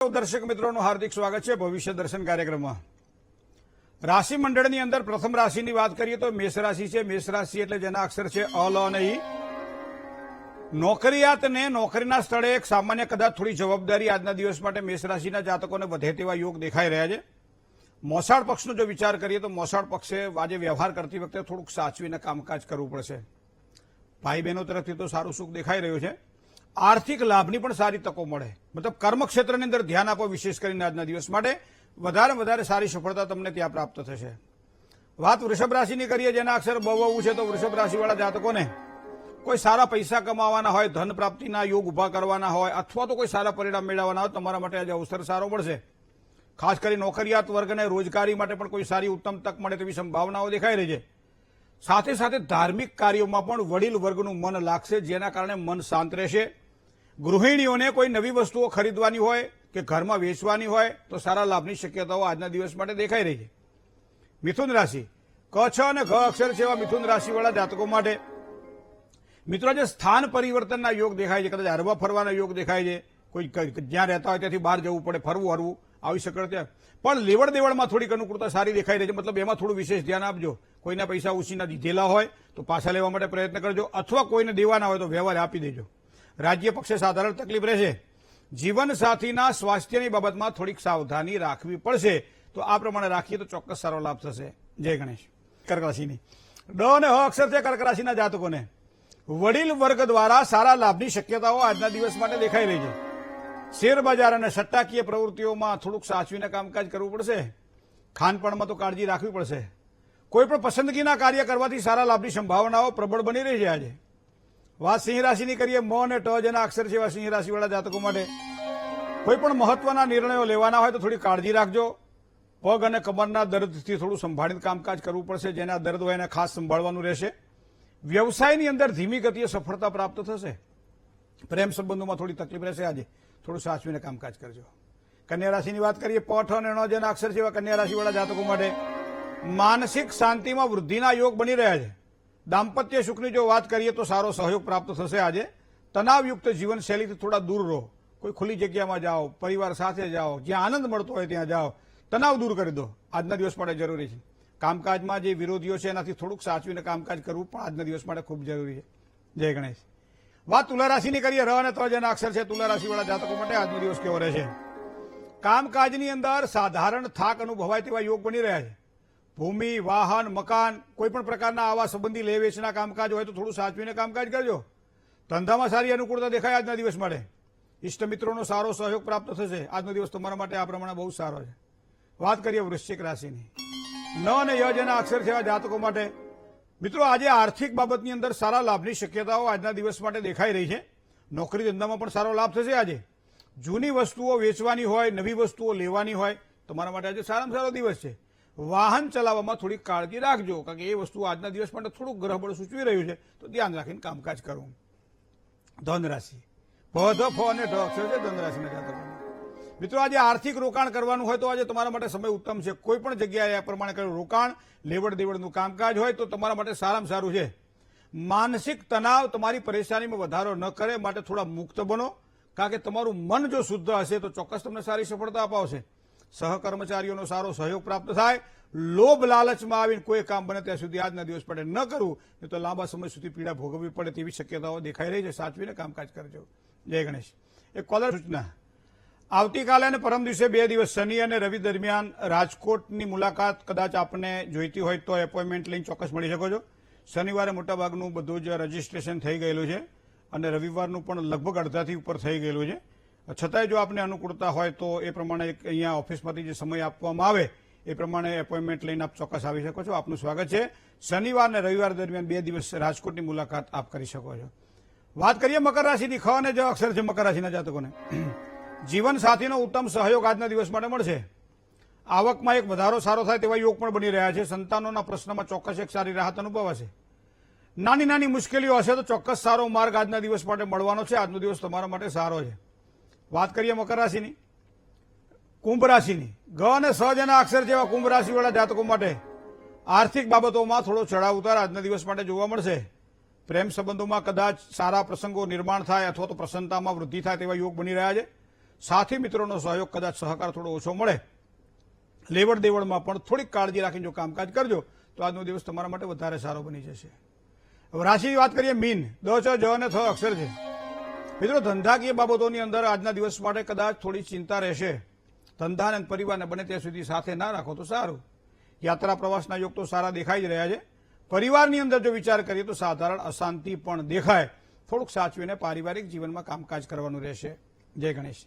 દર્શક મિત્રોનું હાર્દિક સ્વાગત છે ભવિષ્ય દર્શન કાર્યક્રમમાં. રાશિ મંડળની અંદર પ્રથમ રાશિની વાત કરીએ તો મેષ રાશિ છે. મેષ રાશિ એટલે જેના અક્ષર છે અ લ અને ઈ. નોકરિયાતને નોકરીના સ્થળે એક સામાન્ય કદાચ થોડી જવાબદારી આજના દિવસ માટે મેષ રાશિના જાતકોને વધે તેવા યોગ દેખાઈ રહ્યા છે. મોસાળ પક્ષનો જો વિચાર કરીએ તો મોસાળ પક્ષે આજે વ્યવહાર કરતી વખતે થોડુંક સાચવીને કામકાજ કરવું પડશે. ભાઈ બહેનો તરફથી તો સારું સુખ દેખાઈ રહ્યું છે. આર્થિક લાભની પણ સારી તકો મળે. મતલબ કર્મક્ષેત્રની અંદર ધ્યાન આપો વિશેષ કરીને આજના દિવસ માટે. વધારે વધારે સારી સફળતા તમને ત્યાં પ્રાપ્ત થશે. વાત વૃષભ રાશિની કરીએ, જેના અક્ષર બહુ છે, તો વૃષભ રાશિવાળા જાતકોને કોઈ સારા પૈસા કમાવાના હોય, ધન પ્રાપ્તિના યોગ ઊભા કરવાના હોય, અથવા તો કોઈ સારા પરિણામ મેળવવાના હોય, તમારા માટે આજે અવસર સારો મળશે. ખાસ કરી નોકરિયાત વર્ગને રોજગારી માટે પણ કોઈ સારી ઉત્તમ તક મળે તેવી સંભાવનાઓ દેખાઈ રહી છે. સાથે સાથે ધાર્મિક કાર્યોમાં પણ વડીલ વર્ગનું મન લાગશે, જેના કારણે મન શાંત રહેશે. ગૃહિણીઓને કોઈ નવી વસ્તુઓ ખરીદવાની હોય કે ઘરમાં વેચવાની હોય તો સારા લાભની શક્યતાઓ આજના દિવસ માટે દેખાઈ રહી છે. મિથુન રાશિ. ક, છ અને ઘ અક્ષર છે એવા મિથુન રાશિવાળા જાતકો માટે. મિત્રો જે સ્થાન પરિવર્તનના યોગ દેખાય છે, કદાચ હરવા ફરવાના યોગ દેખાય છે. કોઈ જ્યાં રહેતા હોય ત્યાંથી બહાર જવું પડે, ફરવું, હરવું, આવી શકે ત્યાં. પણ લેવડ દેવડમાં થોડીક અનુકૂળતા સારી દેખાઈ રહી છે, મતલબ એમાં થોડું વિશેષ ધ્યાન આપજો. કોઈના પૈસા ઉછીના દીધેલા હોય તો પાછા લેવા માટે પ્રયત્ન કરજો, અથવા કોઈને દેવાના હોય તો વ્યવહાર આપી દેજો. રાજ્ય પક્ષે સાધારણ તકલીફ રહેશે. જીવનસાથીના સ્વાસ્થ્યની બાબતમાં થોડીક સાવધાની રાખવી પડશે. તો આ પ્રમાણે રાખીએ તો ચોક્કસ સારો લાભ થશે. જય ગણેશ. કર્ક રાશિની ડ અને હ અક્ષર છે કર્ક રાશિના જાતકોને. વડીલ વર્ગ દ્વારા સારા લાભની શક્યતાઓ આજના દિવસ માટે દેખાઈ રહી છે. શેર બજાર અને સટ્ટાકીય પ્રવૃત્તિઓમાં થોડુંક સાચવીને કામકાજ કરવું પડશે. ખાનપાનમાં તો કાળજી રાખવી પડશે. કોઈ પણ પસંદગીના કાર્ય કરવાથી સારા લાભની સંભાવનાઓ પ્રબળ બની રહી છે આજે. વાત સિંહ રાશિની કરીએ, મ અને ટ જેના અક્ષર છે એવા સિંહ રાશિવાળા જાતકો માટે. કોઈ પણ મહત્વના નિર્ણયો લેવાના હોય તો થોડી કાળજી રાખજો. પગ અને કમરના દર્દથી થોડું સંભાળીને કામકાજ કરવું પડશે, જેના દર્દ હોય એને ખાસ સંભાળવાનું રહેશે. વ્યવસાયની અંદર ધીમી ગતિએ સફળતા પ્રાપ્ત થશે. પ્રેમ સંબંધોમાં થોડી તકલીફ રહેશે આજે. થોડું સાચવીને કામકાજ કરજો. કન્યા રાશિની વાત કરીએ, પઠ અને ણ જેના અક્ષર છે એવા કન્યા રાશિવાળા જાતકો માટે. માનસિક શાંતિમાં વૃદ્ધિના યોગ બની રહ્યા છે. દાંપત્ય સુખની જો વાત કરીએ તો સારો સહયોગ પ્રાપ્ત થશે આજે. તણાવયુક્ત જીવનશૈલીથી થોડા દૂર રહો. કોઈ ખુલ્લી જગ્યામાં જાઓ, પરિવાર સાથે જાઓ, જ્યાં આનંદ મળતો હોય ત્યાં જાઓ. તણાવ દૂર કરી દો. આજના દિવસ માટે જરૂરી છે. કામકાજમાં જે વિરોધીઓ છે, એનાથી થોડુંક સાચવીને કામકાજ કરવું પણ આજના દિવસ માટે ખૂબ જરૂરી છે. જય ગણેશ. વાત તુલા રાશિની કરીએ. ર અને ત જેના અક્ષર છે તુલા રાશિવાળા જાતકો માટે આજનો દિવસ કેવો રહેશે? કામકાજની અંદર સાધારણ થાક અનુભવાય તેવા યોગ બની રહ્યા છે. ભૂમિ, વાહન, મકાન કોઈ પણ પ્રકારના આવા સંબંધી લે, વેચના કામકાજ હોય તો થોડું સાચવીને કામકાજ કરજો. ધંધામાં સારી અનુકૂળતા દેખાય આજના દિવસ માટે. ઇષ્ટ મિત્રોનો સારો સહયોગ પ્રાપ્ત થશે. આજનો દિવસ તમારા માટે આ પ્રમાણે બહુ સારો છે. વાત કરીએ વૃશ્ચિક રાશિની. ન અને યજ એના અક્ષર જેવા જાતકો માટે. મિત્રો, આજે આર્થિક બાબતની અંદર સારા લાભની શક્યતાઓ આજના દિવસ માટે દેખાઈ રહી છે. નોકરી ધંધામાં પણ સારો લાભ થશે આજે. જૂની વસ્તુઓ વેચવાની હોય, નવી વસ્તુઓ લેવાની હોય, તમારા માટે આજે સારામાં સારો દિવસ છે. વાહન ચલાવવામાં થોડી કાળજી રાખજો, કારણ કે એ વસ્તુ આજના દિવસ માટે થોડુંક ગ્રહબળ સૂચવી રહ્યું છે. તો ધ્યાન રાખીને કામકાજ કરવું ધન રાશિ ભ ધ અને ઢ છે ધન રાશિના મિત્રો, આજે આર્થિક રોકાણ કરવાનું હોય તો આજે તમારા માટે સમય ઉત્તમ છે. કોઈ પણ જગ્યાએ આ પ્રમાણે કરેલું રોકાણ લેવડ દેવડનું કામકાજ હોય તો તમારા માટે સારામાં સારું છે. માનસિક તણાવ તમારી પરેશાનીમાં વધારો ન કરે, માટે થોડા મુક્ત બનો. કારણ કે તમારું મન જો શુદ્ધ હશે તો ચોક્કસ તમને સારી સફળતા અપાવશે. સહકર્મચારીઓનો સારો સહયોગ પ્રાપ્ત થાય. લોભ લાલચમાં આવીને કોઈ કામ બને ત્યાં સુધી આજના દિવસ પડે. ન કરવું નહીં તો લાંબા સમય સુધી પીડા ભોગવવી પડે તેવી શક્યતાઓ દેખાઈ રહી છે. સાચવીને કામકાજ કરજો. જય ગણેશ. એક કોલર સૂચના. આવતીકાલે અને પરમ દિવસે બે દિવસ શનિ અને રવિ દરમિયાન રાજકોટની મુલાકાત કદાચ આપને જોઈતી હોય તો એપોઇન્ટમેન્ટ લઈને ચોક્કસ મળી શકો છો. શનિવારે મોટાભાગનું બધું જ રજીસ્ટ્રેશન થઈ ગયેલું છે અને રવિવારનું પણ લગભગ અડધાથી ઉપર થઈ ગયેલું છે. છતાંય જો આપને અનુકૂળતા હોય તો એ પ્રમાણે અહીંયા ઓફિસમાંથી જે સમય આપવામાં આવે, એ પ્રમાણે એપોઇન્ટમેન્ટ લઈને આપ ચોક્કસ આવી શકો છો. આપનું સ્વાગત છે. શનિવાર અને રવિવાર દરમિયાન બે દિવસ રાજકોટની મુલાકાત આપ કરી શકો છો. વાત કરીએ મકર રાશિની. ખ અને જ અક્ષર છે મકર રાશિના જાતકોને. જીવન સાથીનો ઉત્તમ સહયોગ આજના દિવસ માટે મળશે. આવકમાં એક વધારો સારો થાય તેવા યોગ પણ બની રહ્યા છે. સંતાનોના પ્રશ્નમાં ચોક્કસ એક સારી રાહત અનુભવાશે. નાની નાની મુશ્કેલીઓ હશે તો ચોક્કસ સારો માર્ગ આજના દિવસ માટે મળવાનો છે. આજનો દિવસ તમારા માટે સારો છે. વાત કરીએ મકર રાશિની. કુંભ રાશિની. ગ અને સ જેના અક્ષર જેવા કુંભ રાશિવાળા જાતકો માટે આર્થિક બાબતોમાં થોડો ચઢાવ ઉતાર આજના દિવસ માટે જોવા મળશે. પ્રેમ સંબંધોમાં કદાચ સારા પ્રસંગો નિર્માણ થાય અથવા તો પ્રસન્નતામાં વૃદ્ધિ થાય તેવા યોગ બની રહ્યા છે. સાથી મિત્રોનો સહયોગ કદાચ સહકાર થોડો ઓછો મળે. લેવડ દેવડમાં પણ થોડીક કાળજી રાખીને જો કામકાજ કરજો, તો આજનો દિવસ તમારા માટે વધારે સારો બની જશે. રાશિની વાત કરીએ મીન. દ છ જ અને થ અક્ષર છે. મિત્રો, ધંધાકીય બાબતોની અંદર આજના દિવસ માટે કદાચ થોડી ચિંતા રહેશે. ધંધા અને પરિવારને બને ત્યાં સુધી સાથે ના રાખો તો સારું. યાત્રા પ્રવાસના યોગ તો સારા દેખાઈ જ રહ્યા છે. પરિવારની અંદર જો વિચાર કરીએ તો સાધારણ અશાંતિ પણ દેખાય. થોડુંક સાચવીને પારિવારિક જીવનમાં કામકાજ કરવાનું રહેશે. જય ગણેશ.